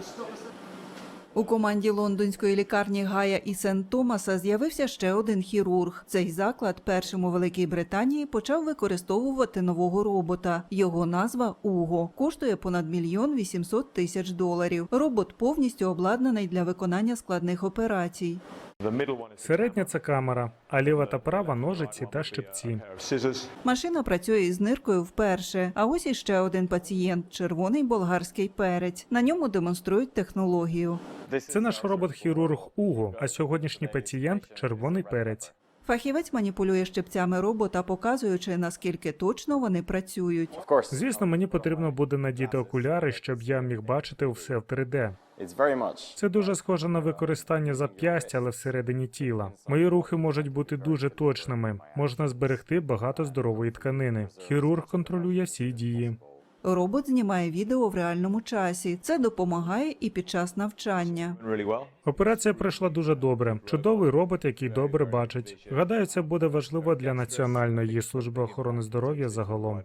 Estou. У команді лондонської лікарні Гая і Сент Томаса з'явився ще один хірург. Цей заклад першим у Великій Британії почав використовувати нового робота. Його назва Уго коштує понад мільйон вісімсот тисяч доларів. Робот повністю обладнаний для виконання складних операцій. Середня це камера, а ліва та права ножиці та щипці. Машина працює із ниркою вперше. А ось іще один пацієнт червоний болгарський перець. На ньому демонструють технологію. Це наш робот-хірург Уго, а сьогоднішній пацієнт червоний перець. Фахівець маніпулює щипцями робота, показуючи наскільки точно вони працюють. Звісно, мені потрібно буде надіти окуляри, щоб я міг бачити все в 3D. It's very much. Це дуже схоже на використання зап'ястя, але всередині тіла. Мої рухи можуть бути дуже точними. Можна зберегти багато здорової тканини. Хірург контролює всі дії. Робот знімає відео в реальному часі. Це допомагає і під час навчання. Операція пройшла дуже добре. Чудовий робот, який добре бачить. Гадаю, це буде важливо для національної служби охорони здоров'я загалом.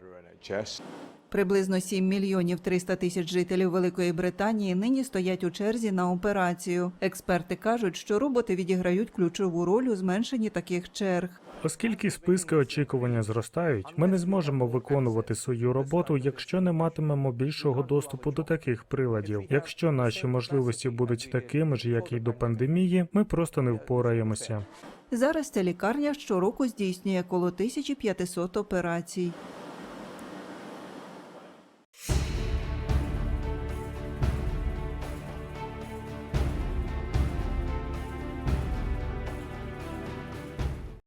Приблизно 7 мільйонів 300 тисяч жителів Великої Британії нині стоять у черзі на операцію. Експерти кажуть, що роботи відіграють ключову роль у зменшенні таких черг. Оскільки списки очікування зростають, ми не зможемо виконувати свою роботу, якщо не матимемо більшого доступу до таких приладів. Якщо наші можливості будуть такими ж, як і до пандемії, ми просто не впораємося. Зараз ця лікарня щороку здійснює коло 1500 операцій.